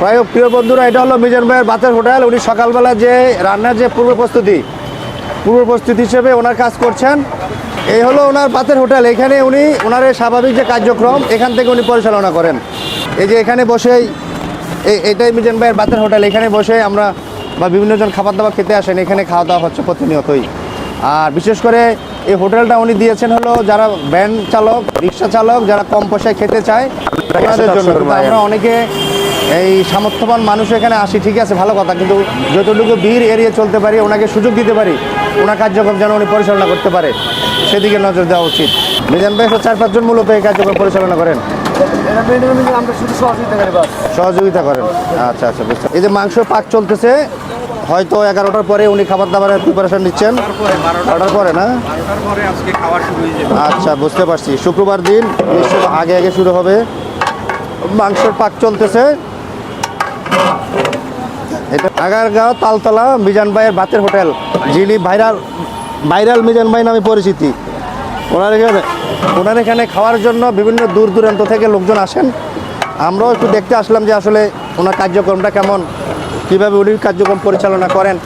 প্রায় প্রিয় বন্ধুরা এটা হলো মিজান ভাইয়ের বাতের হোটেল। উনি সকালবেলা যে রান্নার যে পূর্ব প্রস্তুতি পূর্ব প্রস্তুতি হিসেবে ওনার কাজ করছেন এই হলো ওনার বাতের হোটেল। এখানে উনি ওনার স্বাভাবিক যে কার্যক্রম এখান থেকে উনি পরিচালনা করেন। এই যে এখানে বসেই এই এটাই মিজান ভাইয়ের বাতের হোটেল। এখানে বসে আমরা বা বিভিন্নজন খাবার দাবার খেতে আসেন। এখানে খাওয়া দাওয়া হচ্ছে প্রতিনিয়তই। আর বিশেষ করে এই হোটেলটা উনি দিয়েছেন হলো যারা ভ্যান চালক রিক্সা চালক যারা কম পয়সায় খেতে চায় তাদের জন্য। আমরা অনেকে এই সামর্থ্যবান মানুষ এখানে আসি, ঠিক আছে, ভালো কথা, কিন্তু যতটুকু বীর এড়িয়ে চলতে পারি, ওনাকে সুযোগ দিতে পারি, ওনার কার্যক্রম যেন উনি পরিচালনা করতে পারে, সেদিকে নজর দেওয়া উচিত। মিজান ভাই চার, পাঁচজন মূলত এই কার্যক্রম পরিচালনা করেন? সহযোগিতা করেন। আচ্ছা আচ্ছা বুঝতে এই যে মাংস পাক চলতেছে, হয়তো এগারোটার পরে উনি খাবার দাবারের প্রিপারেশন নিচ্ছেন। বারোটার পরে না? আচ্ছা বুঝতে পারছি। শুক্রবার দিন আগে আগে শুরু হবে। মাংসের পাক চলতেছে। এটা আগারগাঁও তালতলা মিজান ভাইয়ের ভাতের হোটেল। যিনি ভাইরাল ভাইরাল মিজান ভাই নামে পরিচিতি। ওনার এখানে ওনার এখানে খাওয়ার জন্য বিভিন্ন দূর দূরান্ত থেকে লোকজন আসেন। আমরাও একটু দেখতে আসলাম যে আসলে ওনার কার্যক্রমটা কেমন, কীভাবে উনি কার্যক্রম পরিচালনা করেন।